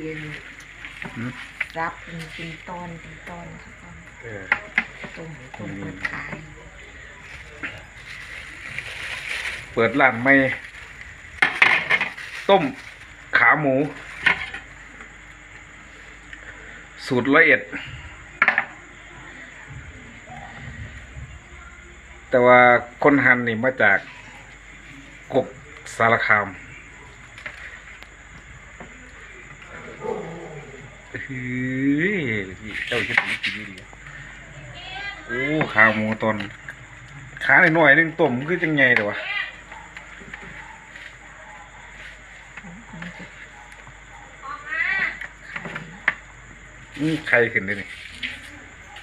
รียนหืม รับเป็นเป็นตอนเป็นตอนครับตอนเออต้มต้มเปิดขายเปิดร้านไม่ ต้มขาหมู สูตรละเอียดแต่ว่าคนหันนี่มาจากกกสารคาม ฮ้ยเจ้าคิดดีกินดีโอ้ขาหมูตอนขาหน่อยๆนึงต้มคือจังไงเดี๋ยววะนี่ใครขึ้นได้นี่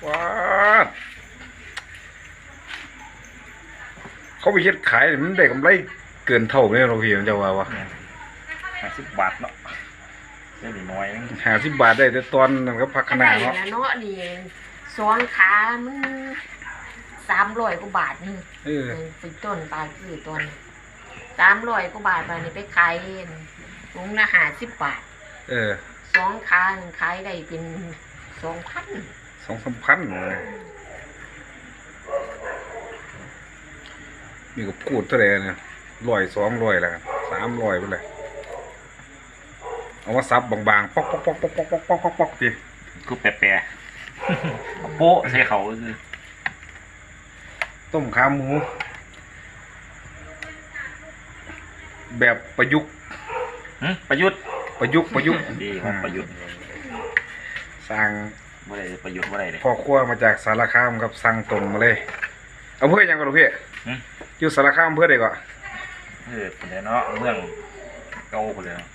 ว้าดเขาไปเฮ็ดขายมันได้กำไรเกินเท่าเนี่ยเราพี่มันจะว่าวะห้าสิบบาทเนาะ ได้หน่อยนึงหาสิบบาทได้แต่ตอนนั้นก็พักขนาดได้เนาะแล้วเนาะนี่สองขามันสามร้อยกว่าบาทนี่เออเป็นต้นปลาคือต้นสามร้อยกว่าบาทไปนี่ไปขายลุงละหาสิบบาท เออสองขาหนึ่งขายได้เป็นสองพันสองสามพันเลยนี่ก็พูดเท่าไหร่เนี่ยร้อยสองร้อยแล้วกันสามร้อยไปเลย เอามาซับบางๆปอกปอกปอกปอกปอกปอกปอกปอกปอกดิกูแปะแปะเอาโป๊ะใส่เขาคือต้มขาหมู แบบประยุกต์หึประยุทธ์ประยุกต์ประยุกต์ดีของประยุทธ์สร้างบ่ได้ประยุทธ์บ่ได้เลยพ่อครัวมาจากสารคามครับสั่งตรงมาเลยอำเภอหยังก่อนลูกพี่หึอยู่สารคามอำเภอใดก่อนเออคนเนาะเมืองเก่าคนเลยเนาะ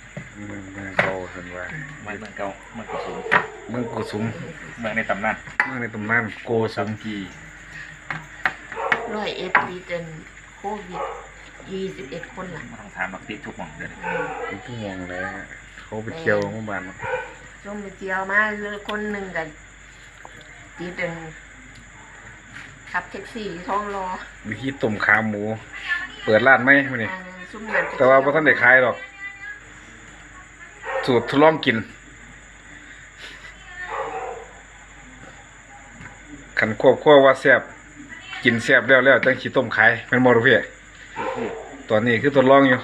เมืองเมืองเก่าเห็นว่าเมืองเก่าเมืองกุสุมเมืองโกสุมเมืองในตำนานเมืองในตำนานโกสุสัมกีร้อยเอ็ดปีจนโควิดยี่สิบเอ็ดคนหลังมาต้องถามมักติดทุกหม่องเด้อเป็นผู้มองเลยเขาไปเที่ยวเมื่อวานช่วงไปเที่ยวมาคนหนึ่งกันที่เป็นขับแท็กซี่ท้องรอวิธีต้มขาหมู เปิดร้านไหมมื้อนี้อ่าซุ่มเงินแต่ว่าบ่ทันได้ขายหรอก สูตรทดลองกินขันควบคั่วว่าแซบกินแซบแล้วแล้วจังสิต้มขายแม่นบ่ลูกพี่อตอนนี้คือทดลองอยู่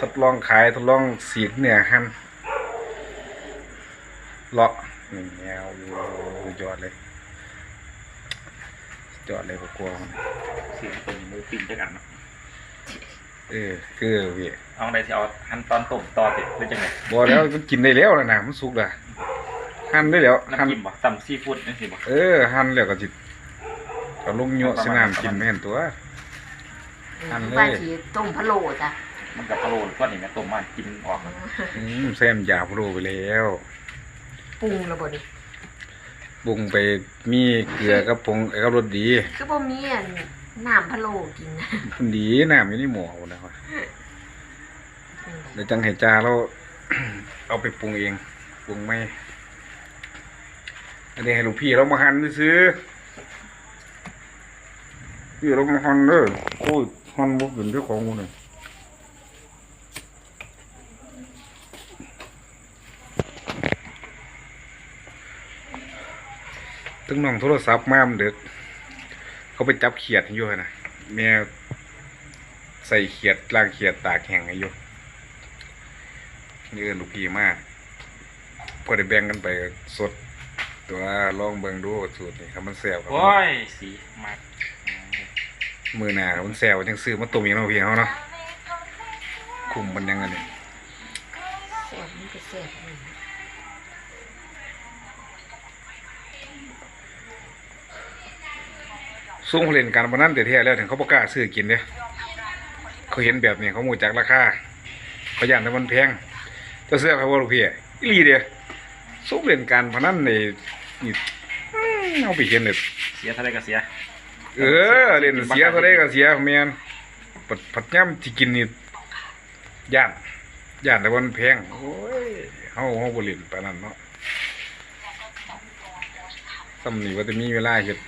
ทดลองขายทดลองสีกเนื้อหั่นเลาะนี่แนวอยู่ยอดเลยยอดเลยกลัวเสียงตรงมือปิ้งด้วยกันเนาะ เออคือพี่เอาได้สิเอาหั่นตอนต้มต่อติหรือจังได๋บ่แล้วมันกินได้แล้วนะนะมันสุกแล้วหั่นได้แล้วหั่นน้ำจิ้มบ่ตำซีฟู้ดจังซี่บ่เออหั่นแล้วก็สิก็ลงโยะใส่น้ำกินแม่นตัว อันเลย ว่าสีต้มพะโล้จ้ะมันกับพะโล้กว่านี่แม่ต้มมากินออกอืมแซมยาพะโล้ไปแล้วปรุงแล้วบ่ดิปรุงไปมีเกลือกับผงเอ้ยกับรสดี คือบ่มีอัน น้ำพะโล้กินนะมันดีน้ำอยู่ในหม้อพุ่นนะครับเดี๋ยวจังให้จาเรา เอาไปปรุงเองปรุงไม่อันนี้ให้หลวงพี่เรามาหั่นซื้อพี่เรามาหั่นเด้อโอ้ยหั่นบ่เป็นเจ้าของหมู่นี่ตึงน้องโทรศัพท์มามันเด็ก เขาไปจับเขียดอยู่หั่นนะแม่ใส่เขียดล่างเขียดตากแห้งให้อยู่นี่เอินลูกพี่มากพอได้แบ่งกันไปสด ตัวลองเบิ่งดูสูตรนี่ครับมันแซ่บครับโอ้ยสีมากมือหน้าครับมันแซ่บจังซื้อมาต้มอย่างเราเพียงเขาเนาะคุมมันยังไงนี่แซ่บมันก็แซ่บอยู่ ซุ้งเขาเล่นการพนันแต่แท้แล้วถึงเขาประกล้าซื้อกินเนี่ยเขาเห็นแบบนี้เขาหมูจักราคาเขาย่านแต่มันแพงเจะเสื้อเขาว่าลูกพี่อีหลีเดียซุ้งเล่นการพนันในนี่อื้อเอาไปเห็นเลยเสียเท่าไรก็เสีย เออเล่นเสียเท่าไรก็เสียแมนปัดปัดย่ำที่กินนี่ย่านย่านแต่มันแพงโอ้ยเฮาเฮาบ่เล่นปานนั้นเนาะซ้ำนี่ว่าจะมีเวลาเฮ็ด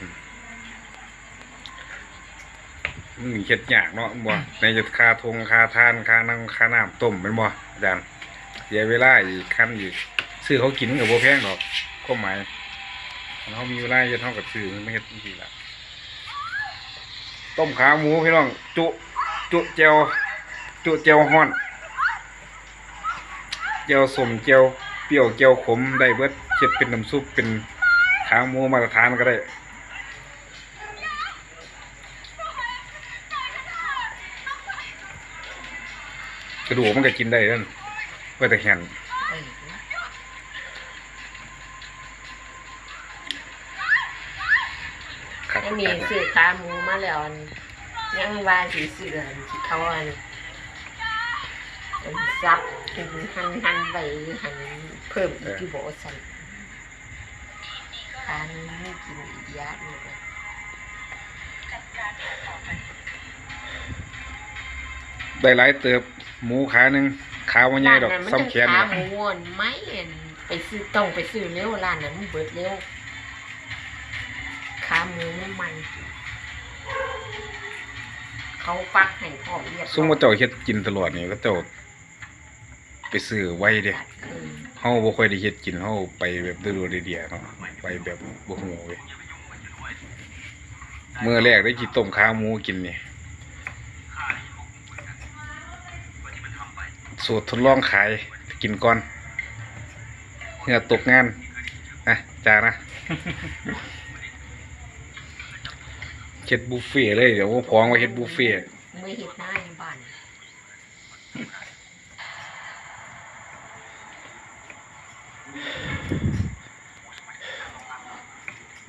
มันเฮ็ดยากเนาะบ่ในจะค่าทงค่าทานค่านั่งค่าน้ำต้มแม่นบ่อาจารย์เสียเวลาอีกคันอีกซื้อเขากินกับโบแพงดอกก็หมายคันเขามีเวลาจะเท่ากับซื้อมันไม่เฮ็ดจริงๆละต้มขาหมูพี่น้อง จุจุเจียวจุเจียวฮ้อนเจียวสมเจียวเปรี้ยวเจียวขมได้เบิดเก็บเป็นน้ำซุปเป็นขาหมูมาตรฐานก็ได้ กระดูกมันก็กินได้นั่นเพื่อแต่แขนเออคักอันนี้ซื้อขาหมูมาแล้วอันยังว่าสิซื้ออันที่เขาอันอันซับหันหันไปหันเพิ่มอีกที่บอกสั่นขานี้ไม่กินอีกยาหนึ่งได้หลายเติบ หมูขาหนึ่งขาวันใหญ่ดอกร้านนั้นซ้ำแขนขาเนี่ยหมูวนไม่เห็นไปซื้อต้องไปซื้อเร็วร้านนั้นมันเบิดเร็วขาหมูมันมันเขาฟักให้พ่อเรียบร้อยซุ่มว่าเจ้าเฮ็ดกินตลอดนี่ก็เจ้าไปซื้อไว้เด้เออเฮาบ่ค่อยได้เฮ็ดกินเฮาไปแบบดูๆเดียๆเนาะไปแบบบ่ฮู้เว้ยมื้อแรกได้กินต้มขาหมูกินนี่ สูตรทดลองขายกินก่อนเหือตกงานอะจ้านะเฮ็ดบุฟเฟ่ต์เลย เดี๋ยวผมพองไว้เฮ็ดบุฟเฟ่ต์ไม่เห็ดหน้าในบ้าน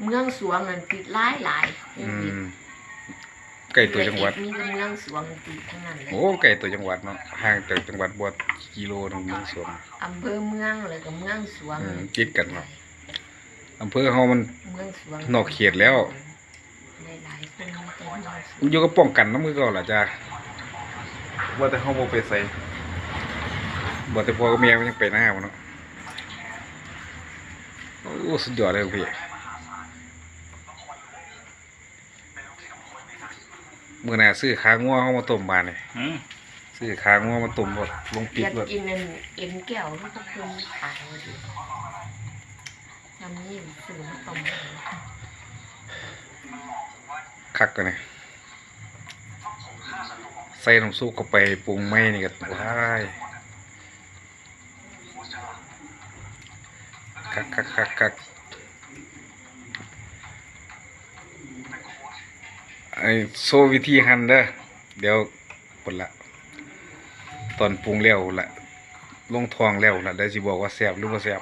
เมืองสวงนั่นติดหลายหลายโคอืวิด ม ใกล้ตัวจังหวัดมีแต่เมืองสวงติดทั้งนั้นเลยโอ้ใกล้ตัวจังหวัดเนาะห่างจากจังหวัดบวชกิโลหนึงเมืองสวน อำเภอเมืองเลยกับเมืองสวงอืมติดกันเนาะ อำเภอเฮามัน เมืองสวงนอกเขตแล้ว หลายๆคนมีแต่เมืองสวมันงอยู่กับป้องกันน้ำมือเก่าล่ะจ้าว่าแต่เฮาบ่ไปใส่บ่แต่พ่อกับแม่มันยังไปหน้าบ่เนาะโอ้สุดยอดเลยพี่ มื้อหน้าซื้อขางัวเฮามาต้มบานนี่อืมซื้อขางัวมาต้มบ่ลงอปิดยากบ่กินอันเอ็นแก้วแล้วก็เพิ่มขายมาดิทำนี่ซื้อมาต้มคักกันนี่ใส่น้ำซุปเข้าไปปรุงไม่นี่ก็ว้ายคักคักคักคัก ไอโซวิธีหั่นเด้อเดี๋ยวปดละ ตอนปรุงแล้วละลงทองแล้วละได้สิบอกว่าแซ่บหรือบ่แซ่บ